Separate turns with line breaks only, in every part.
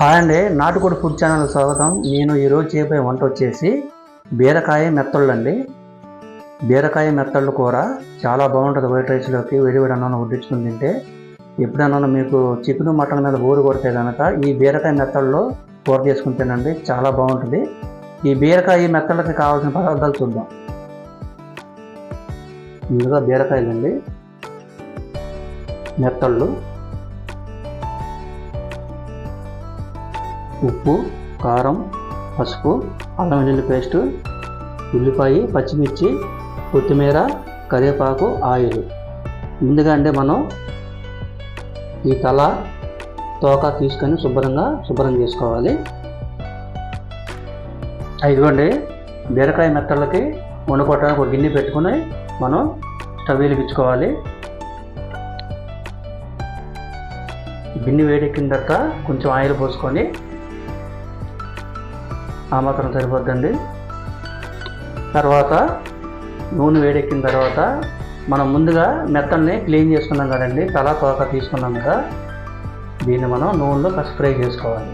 Hi అండి నాటుకోడి food channel స్వాగతం. నేను ఈరోజు చేయబోయే వంట వచ్చేసి బీరకాయ మెత్తళ్ళు అండి బీరకాయ మెత్తళ్ళు కూర చాలా బాగుంటుంది వైట్ రైస్లోకి. వేడివేడి అన్నం వడ్డించుకుని తింటే ఎప్పుడైనా మీకు చికెన్ మటన్ మీద బోరు కొడితే కనుక ఈ బీరకాయ మెత్తల్లో కూర చేసుకుని తినండి. చాలా బాగుంటుంది. ఈ బీరకాయ మెత్తళ్ళకి కావాల్సిన పదార్థాలు చూద్దాం. ముందుగా బీరకాయలండి. మెత్తళ్ళు. ఉప్పు కారం పసుపు అల్లం వెల్లుల్లి పేస్టు ఉల్లిపాయ పచ్చిమిర్చి కొత్తిమీర కరివేపాకు ఆయిల్. ముందుగా అంటే మనం ఈ తల తోక తీసుకొని శుభ్రంగా శుభ్రం చేసుకోవాలి. ఇదిగోండి బీరకాయ మెత్తలకి వండుకోవటానికి ఒక గిన్నె పెట్టుకుని మనం స్టవ్ వెలిగించుకోవాలి. గిన్నె వేడెక్కిన తర్వాత కొంచెం ఆయిల్ పోసుకొని ఆ మాత్రం సరిపోద్దండి. తర్వాత నూనె వేడెక్కిన తర్వాత మనం ముందుగా మెత్తల్ని క్లీన్ చేసుకున్నాం కదండి తల తోక తీసుకున్నాం కదా దీన్ని మనం నూనెలో ఫస్ట్ ఫ్రై చేసుకోవాలి.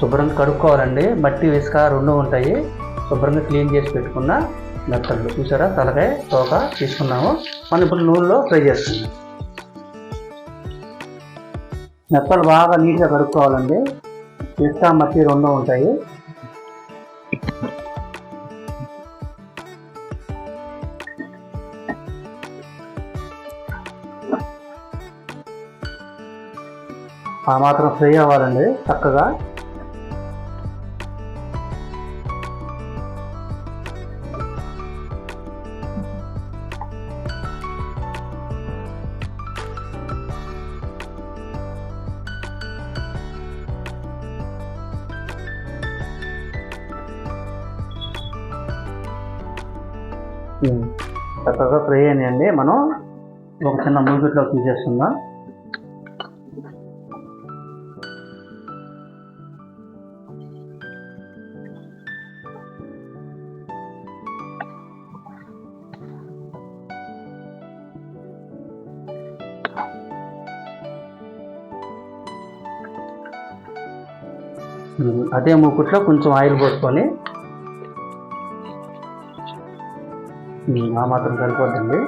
శుభ్రంగా కడుక్కోవాలండి మట్టి ఇసుక రెండు ఉంటాయి శుభ్రంగా క్లీన్ చేసి పెట్టుకున్న మెత్తలు. చూసారా తలకాయ తోక తీసుకున్నాము. మనం ఇప్పుడు నూనెలో ఫ్రై చేస్తున్నాం. మెత్తలు బాగా నీట్గా కడుక్కోవాలండి. ఇసుక మట్టి రెండు ఉంటాయి. ఆ మాత్రం ఫ్రీ అవ్వాలండి చక్కగా. చక్కగా ఫ్రై అయినాయండి మనం ఒక చిన్న మూగిట్లో తీసేసుకుందాం. అదే మూకుట్లో కొంచెం ఆయిల్ పోసుకొని ఆ మాత్రం సరిపోద్దండి.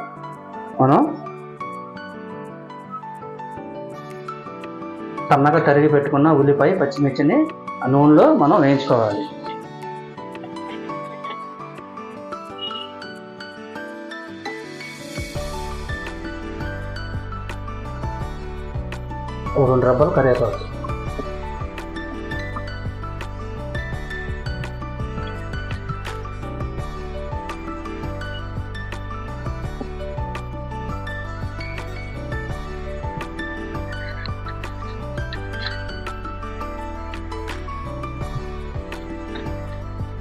మనం సన్నగా తరిగి పెట్టుకున్న ఉల్లిపాయ పచ్చిమిర్చిని ఆ నూనెలో మనం వేయించుకోవాలి. ఓ రెండు రబ్బలు కరివేపాకు.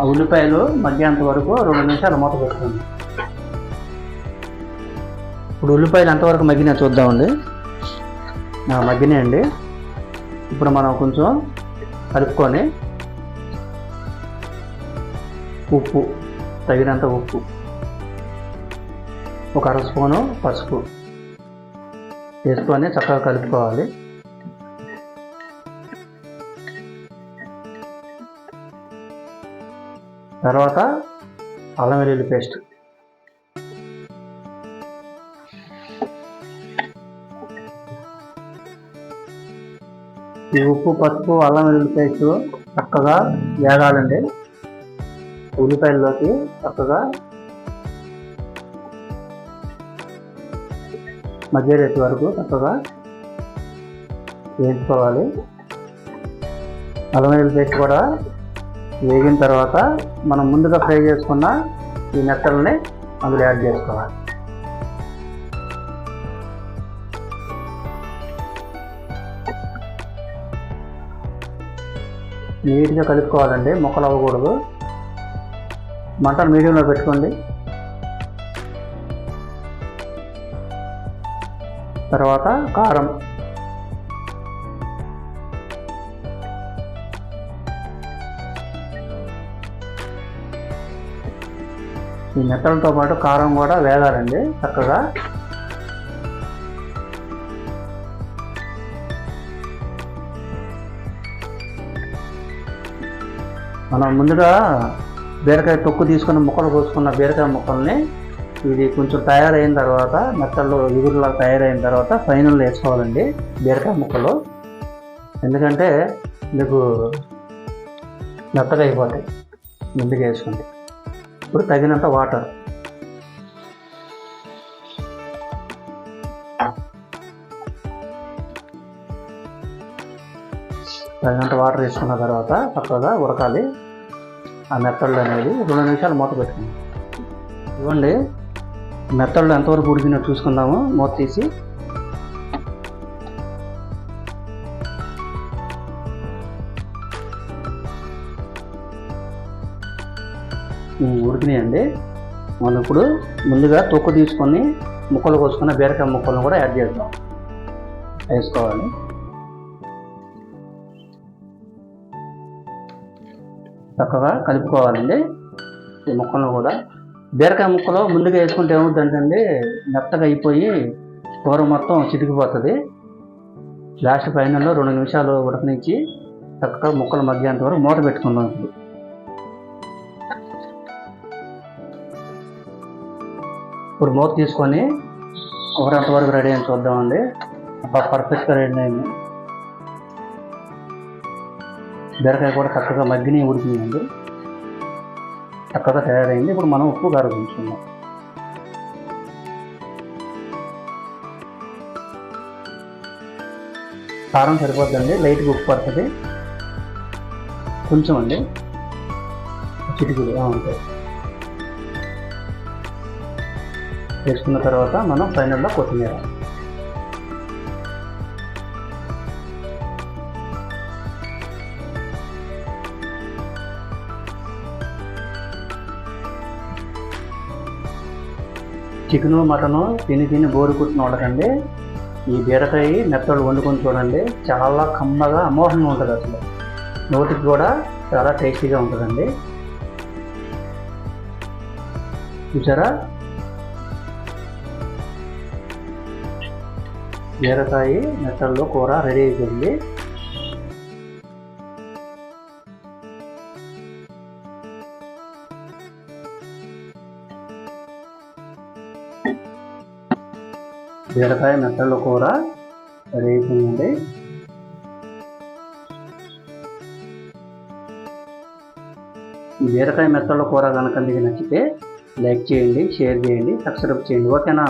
ఆ ఉల్లిపాయలు మగ్గేంత వరకు రెండు నిమిషాలు మూత పెట్టుకోండి. ఇప్పుడు ఉల్లిపాయలు ఎంతవరకు మగ్గినా చూద్దామండి. ఆ, మగ్గినాయండి. ఇప్పుడు మనం కొంచెం కలుపుకొని ఉప్పు తగినంత ఉప్పు. ఒక అర స్పూను పసుపు వేసుకొని చక్కగా కలుపుకోవాలి. తర్వాత అల్లం వెల్లుల్లి పేస్ట్. ఈ ఉప్పు పసుపు అల్లం వెల్లుల్లి పేస్ట్ చక్కగా వేగాలండి. ఉల్లిపాయల్లోకి చక్కగా మధ్య రేటు వరకు చక్కగా వేయించుకోవాలి. అల్లం వెల్లుల్లి పేస్ట్ కూడా వేగిన తర్వాత మనం ముందుగా ఫ్రై చేసుకున్న ఈ నెట్టల్ని అందులో యాడ్ చేసుకోవాలి. నీట్గా కలుపుకోవాలండి ముక్కలు అవ్వకూడదు. మంటను మీడియంలో పెట్టుకోండి. తర్వాత కారం ఈ మెత్తలతో పాటు కారం కూడా వేగాలండి చక్కగా. మనం ముందుగా బీరకాయ తొక్కు తీసుకుని ముక్కలు కోసుకున్న బీరకాయ ముక్కల్ని ఇది కొంచెం తయారైన తర్వాత మెత్తల్లో ఎగురులా తయారైన తర్వాత ఫైనల్ వేసుకోవాలండి బీరకాయ ముక్కలు. ఎందుకంటే మీకు మెత్తగా అయిపోతాయి. ముందుగా వేసుకోండి. ఇప్పుడు తగినంత వాటర్. తగినంత వాటర్ వేసుకున్న తర్వాత చక్కగా ఉడకాలి ఆ మెత్తళ్ళు అనేది రెండు నిమిషాలు మూత పెట్టుకుందాం ఇవ్వండి. మెత్తళ్ళు ఎంతవరకు ఉడికినట్టు చూసుకుందాము. మూత తీసి ఉడికినాయండి మనం ఇప్పుడు ముందుగా తొక్కు తీసుకొని ముక్కలు కోసుకున్న బీరకాయ ముక్కలను కూడా యాడ్ చేద్దాం. వేసుకోవాలి. చక్కగా కలుపుకోవాలండి. ఈ ముక్కలను కూడా బీరకాయ ముక్కలు ముందుగా వేసుకుంటే ఏమవుతుందంటే అండి మెత్తగా అయిపోయి కూర మొత్తం చితికిపోతుంది. లాస్ట్ ఫైనల్లో రెండు నిమిషాలు ఉడకనిచ్చి చక్కగా ముక్కలు మధ్యాహ్నం వరకు మూట పెట్టుకుందాం ఇప్పుడు. ఇప్పుడు మూత తీసుకొని కూర ఎంతవరకు రెడీ అని చూద్దామండి. పర్ఫెక్ట్గా రెడీ అయింది. బీరకాయ కూడా చక్కగా మగ్గిని ఉడికిందండి. చక్కగా తయారైంది. ఇప్పుడు మనం ఉప్పు కారం ఉంచుకుందాం కారం సరిపోద్దండి లైట్గా ఉప్పు పడుతుంది. కొంచెం అండి. చిటికుడు ఉంటాయి వేసుకున్న తర్వాత మనం ఫైనల్లో కొత్తిమీర. చికెను మటను తిని తిని బోరు కుట్టిన వాళ్ళకండి. ఈ బీరకాయ మెత్తలు వండుకొని చూడండి. చాలా కమ్మగా అమోహంగా ఉంటుంది అసలు. నోటికి కూడా చాలా టేస్టీగా ఉంటుందండి. చూసారా? బీరకాయ మెత్తల్లో కూర రెడీ అయిపోయింది. బీరకాయ మెత్తల కూర రెడీ అయిపోయిందండి. బీరకాయ మెత్తల కూర కనుక మీకు నచ్చితే లైక్ చేయండి షేర్ చేయండి సబ్స్క్రైబ్ చేయండి. ఓకేనా?